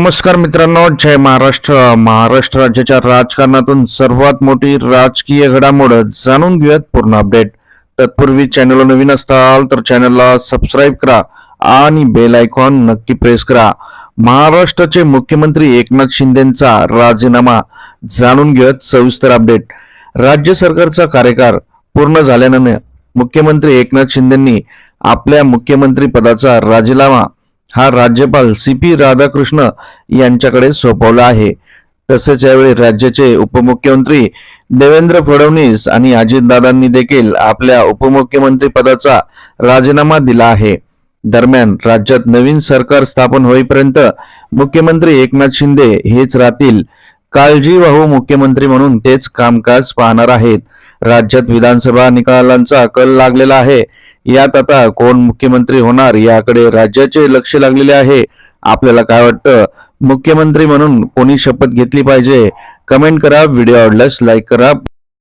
नमस्कार मित्रांनो जय महाराष्ट्र. महाराष्ट्र राज्याच्या राजकारणातून सर्वात मोठी राजकीय घडामोड जाणून घेऊयात पूर्ण अपडेट. तत्पूर्वी चॅनलला नवीन असताल तर चॅनलला सबस्क्राईब करा आणि बेल आयकॉन नक्की प्रेस करा. महाराष्ट्राचे मुख्यमंत्री एकनाथ शिंदेचा राजीनामा जाणून घेऊयात सविस्तर अपडेट राज्य सरकारचा कार्यकाळ पूर्ण झाल्यानं मुख्यमंत्री एकनाथ शिंदेंनी आपल्या मुख्यमंत्री पदाचा राजीनामा हा राज्यपाल सी पी राधाकृष्ण यांच्याकडे सोपवला आहे. तसेच यावेळी राज्याचे उपमुख्यमंत्री देवेंद्र फडणवीस आणि अजितदादांनी देखील आपल्या उपमुख्यमंत्री पदाचा राजीनामा दिला आहे. दरम्यान राज्यात नवीन सरकार स्थापन होईपर्यंत मुख्यमंत्री एकनाथ शिंदे हेच राहतील. काळजीवाहू मुख्यमंत्री म्हणून तेच कामकाज पाहणार आहेत. राज्यात विधानसभा निकालांचा कल लागलेला आहे. यात आता कोण मुख्यमंत्री होणार याकडे राज्याचे लक्ष लागलेले आहे. आपल्याला काय वाटतं? मुख्यमंत्री म्हणून कोणी शपथ घेतली पाहिजे? कमेंट करा व्हिडिओ आवडल्यास लाईक करा.